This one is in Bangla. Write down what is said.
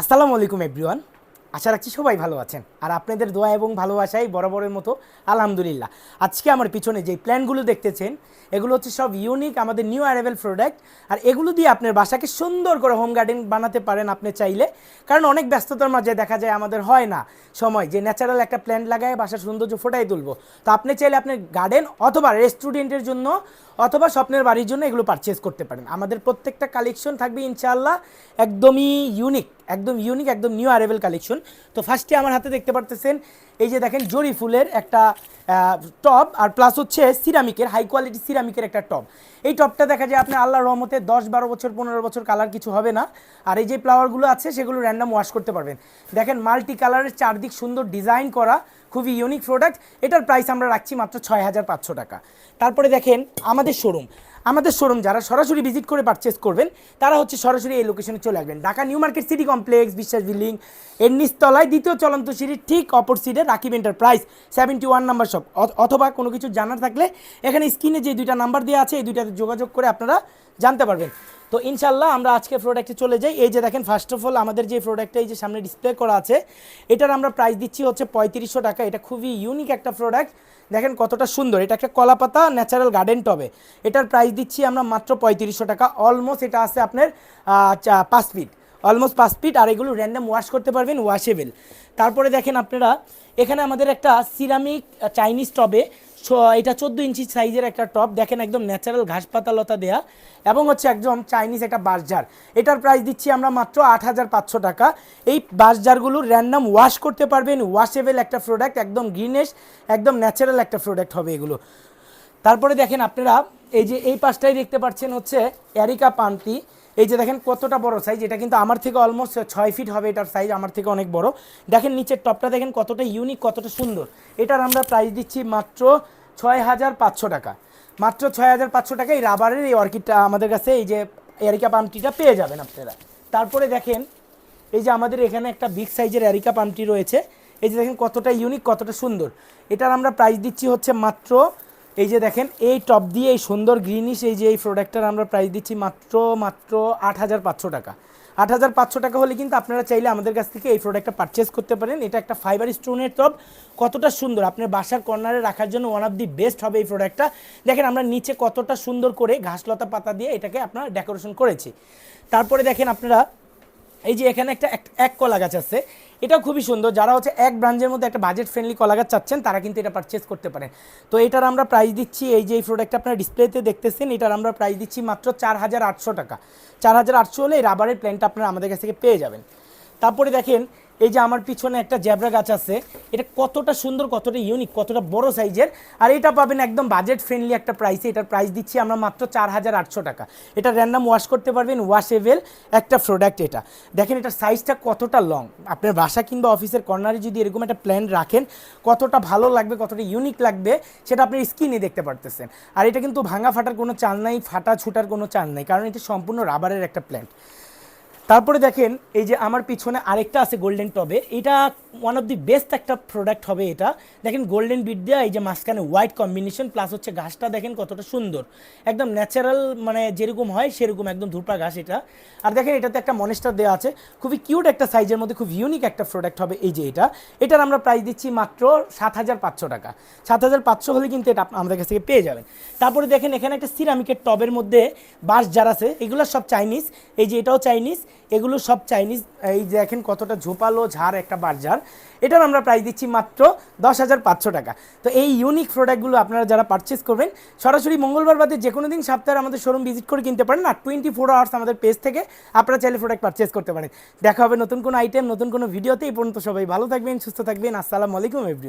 আসসালামু আলাইকুম এভরিওয়ান আশা রাখছি সবাই ভালো আছেন। আর আপনাদের দোয়া এবং ভালোবাসাই বরাবরের মতো, আলহামদুলিল্লাহ। আজকে আমার পিছনে যে প্ল্যানগুলো দেখতেছেন, এগুলো হচ্ছে সব ইউনিক আমাদের নিউ অ্যারাইভেল প্রোডাক্ট আর এগুলো দিয়ে আপনার বাসাকে সুন্দর করে হোম গার্ডেন বানাতে পারেন আপনি চাইলে। কারণ অনেক ব্যস্ততার মাঝে দেখা যায় আমাদের হয় না সময় যে ন্যাচারাল একটা প্ল্যান্ট লাগায় বাসার সৌন্দর্য ফোটাই তুলবো। তো আপনি চাইলে আপনার গার্ডেন অথবা রেস্টুরেন্টের জন্য অথবা স্বপ্নের বাড়ির জন্য এগুলো পারচেস করতে পারেন। আমাদের প্রত্যেকটা কালেকশন থাকবে ইনশাআল্লাহ একদমই ইউনিক একদম ইউনিক একদম নিউ অ্যারেবেল কালেকশন তো ফার্স্টে আমার হাতে দেখতে পারতেছেন, এই যে দেখেন জরি ফুলের একটা টব আর প্লাস হচ্ছে সিরামিকের হাই কোয়ালিটি সিরামিকের একটা টব এই টবটা দেখা যায় আপনি আল্লাহ রহমতে দশ, বারো বছর, পনেরো বছর কালার কিছু হবে না। আর এই যে ফ্লাওয়ারগুলো আছে, সেগুলো র্যান্ডাম ওয়াশ করতে পারবেন। দেখেন মাল্টি কালারের চারদিক সুন্দর ডিজাইন করা, খুবই ইউনিক প্রোডাক্ট এটার প্রাইস আমরা রাখছি মাত্র ছয় হাজার পাঁচশো টাকা। তারপরে দেখেন আমাদের শোরুম আমাদের শোরুম যারা সরাসরি ভিজিট করে পারচেস করবেন, তারা হচ্ছে সরাসরি এই লোকেশনে চলে আসবেন। Dhaka new market city complex, Biswas building, এর নিচতলায় দ্বিতীয় চলন্ত সিঁড়ির ঠিক অপর সিডে Rakib enterprise seventy one number shop অথবা কোনো কিছু জানার থাকলে এখানে স্ক্রিনে যে দুইটা নাম্বার দেওয়া আছে, এই দুইটাতে যোগাযোগ করে আপনারা জানতে পারবেন। তো ইনশাল্লাহ আমরা আজকে প্রোডাক্টে চলে যাই। এই যে দেখেন ফার্স্ট অফ অল আমাদের যে প্রোডাক্টটা এই যে সামনে ডিসপ্লে করা আছে, এটার আমরা প্রাইস দিচ্ছি হচ্ছে পঁয়ত্রিশশো টাকা। এটা খুবই ইউনিক একটা প্রোডাক্ট দেখেন কতটা সুন্দর। এটা একটা কলাপাতা ন্যাচারাল গার্ডেন টবে এটার প্রাইস দিচ্ছি আমরা মাত্র পঁয়ত্রিশশো টাকা। অলমোস্ট এটা আছে আপনার পাঁচ ফিট অলমোস্ট পাঁচ ফিট আর এগুলো র্যান্ডাম ওয়াশ করতে পারবেন ওয়াশেবেল তারপরে দেখেন আপনারা, এখানে আমাদের একটা সিরামিক চাইনিজ টবে এটা চোদ্দ ইঞ্চি সাইজের একটা টপ, দেখেন একদম ন্যাচারাল ঘাস পাতা লতা দেয়া, এবং হচ্ছে একদম চাইনিজ একটা বাঁশঝার এটার প্রাইস দিচ্ছি আমরা মাত্র আট হাজার পাঁচশো টাকা। এই বাঁশঝারগুলো র্যান্ডাম ওয়াশ করতে পারবেন ওয়াশেবেল একটা প্রোডাক্ট একদম গ্রিনেশ একদম ন্যাচারাল একটা প্রোডাক্ট হবে এগুলো। তারপরে দেখেন আপনারা, এই যে এই পাশটাই দেখতে পাচ্ছেন হচ্ছে অ্যারিকা পান্তি এই যে দেখেন কতটা বড় সাইজ এটা কিন্তু আমার থেকে অলমোস্ট ছয় ফিট হবে এটার সাইজ আমার থেকে অনেক বড়। দেখেন নিচের টপটা দেখেন কতটা ইউনিক কতটা সুন্দর। এটার আমরা প্রাইস দিচ্ছি মাত্র ছয় হাজার পাঁচশো টাকা। মাত্র ছয় হাজার পাঁচশো টাকা এই রাবারের এই অর্কিডটা আমাদের কাছে, এই যে এরিকা পাম্পটিটা পেয়ে যাবেন আপনারা। তারপরে দেখেন, এই যে আমাদের এখানে একটা বিগ সাইজের অ্যারিকা পাম্পটি রয়েছে। এই যে দেখেন কতটা ইউনিক কতটা সুন্দর। এটার আমরা প্রাইস দিচ্ছি হচ্ছে মাত্র, এই যে দেখেন, এই টপ দিয়ে এই সুন্দর গ্রিনিশ এই যে এই প্রোডাক্টটার আমরা প্রাইস দিচ্ছি মাত্র মাত্র আট হাজার পাঁচশো টাকা। আট হাজার পাঁচশো টাকা হলে কিন্তু আপনারা চাইলে আমাদের কাছ থেকে এই প্রোডাক্টটা পারচেস করতে পারেন। এটা একটা ফাইবার স্টোনের টপ কতটা সুন্দর। আপনার বাসার কর্নারে রাখার জন্য ওয়ান অফ দি বেস্ট হবে এই প্রোডাক্টটা দেখেন আমরা নিচে কতটা সুন্দর করে ঘাসলতা পাতা দিয়ে এটাকে আপনারা ডেকোরেশন করেছি। তারপরে দেখেন আপনারা, এই যে এখানে একটা এক- কলা গাছ আছে। এটাও খুবই সুন্দর। যারা হচ্ছে এক ব্রাঞ্চের মধ্যে একটা বাজেট ফ্রেন্ডলি কলা গাছ চাচ্ছেন, তারা কিন্তু এটা পারচেস করতে পারেন। তো এটার আমরা প্রাইস দিচ্ছি, এই যে এই প্রোডাক্ট আপনারা ডিসপ্লেতে দেখতেছেন, এটার আমরা প্রাইস দিচ্ছি মাত্র চার হাজার আটশো টাকা। চার হাজার আটশো হলে রাবারের প্ল্যানটা আপনারা আমাদের কাছ থেকে পেয়ে যাবেন। তারপরে দেখেন, এই যে আমার পিছনে একটা জ্যাবরা গাছ আছে, এটা কতটা সুন্দর, কতটা ইউনিক কতটা বড় সাইজের আর এটা পাবেন একদম বাজেট ফ্রেন্ডলি একটা প্রাইসে এটার প্রাইস দিচ্ছি আমরা মাত্র চার হাজার আটশো টাকা। এটা র্যান্ডাম ওয়াশ করতে পারবেন ওয়াশেবেল একটা প্রোডাক্ট এটা। দেখেন, এটার সাইজটা কতটা লং আপনার বাসা কিংবা অফিসের কর্নারে যদি এরকম একটা প্ল্যান রাখেন, কতটা ভালো লাগবে, কতটা ইউনিক লাগবে, সেটা আপনি স্কিনে দেখতে পারতেছেন। আর এটা কিন্তু ভাঙা ফাটার কোনো চাল নাই ফাটা ছুটার কোনো চাল নাই, কারণ এটা সম্পূর্ণ রাবারের একটা প্ল্যান্ট তারপরে দেখেন, এই যে আমার পিছনে আরেকটা আছে গোল্ডেন টবে এটা ওয়ান অফ দি বেস্ট একটা প্রোডাক্ট হবে এটা। দেখেন গোল্ডেন বিট দেওয়া এই যে মাঝখানে হোয়াইট কম্বিনেশন প্লাস হচ্ছে ঘাসটা দেখেন কতটা সুন্দর। একদম ন্যাচারাল মানে যেরকম হয় সেরকম একদম ধূপা ঘাস এটা। আর দেখেন, এটাতে একটা মনেস্টার দেওয়া আছে। খুবই কিউট একটা সাইজের মধ্যে, খুব ইউনিক একটা প্রোডাক্ট হবে এই যে এটা। এটার আমরা প্রাইস দিচ্ছি মাত্র সাত হাজার পাঁচশো টাকা। সাত হাজার পাঁচশো হলে কিন্তু এটা আমাদের কাছ থেকে পেয়ে যাবেন। তারপরে দেখেন, এখানে একটা সিরামিকের টবের মধ্যে বাঁশ যার আছে। এগুলো সব চাইনিজ এই যে এটাও চাইনিজ এগুলো সব চাইনিজ এই দেখেন কতটা ঝোপালো ঝাড় একটা বারজার। এটার আমরা প্রাইস দিচ্ছি মাত্র দশ হাজার পাঁচশো টাকা। তো এই ইউনিক প্রোডাক্টগুলো আপনারা যারা পারচেস করবেন, সরাসরি মঙ্গলবার বাদে যে কোনো দিন সপ্তাহে আমাদের শোরুম ভিজিট করে কিনতে পারেন। আর টোয়েন্টি ফোর আওয়ার্স আমাদের পেজ থেকে আপনারা চাইলে প্রোডাক্ট পারচেস করতে পারেন। দেখা হবে নতুন কোনো আইটেম নতুন কোনো ভিডিওতে এই পর্যন্ত সবাই ভালো থাকবেন, সুস্থ থাকবেন। আসসালামু আলাইকুম এভরিওয়ান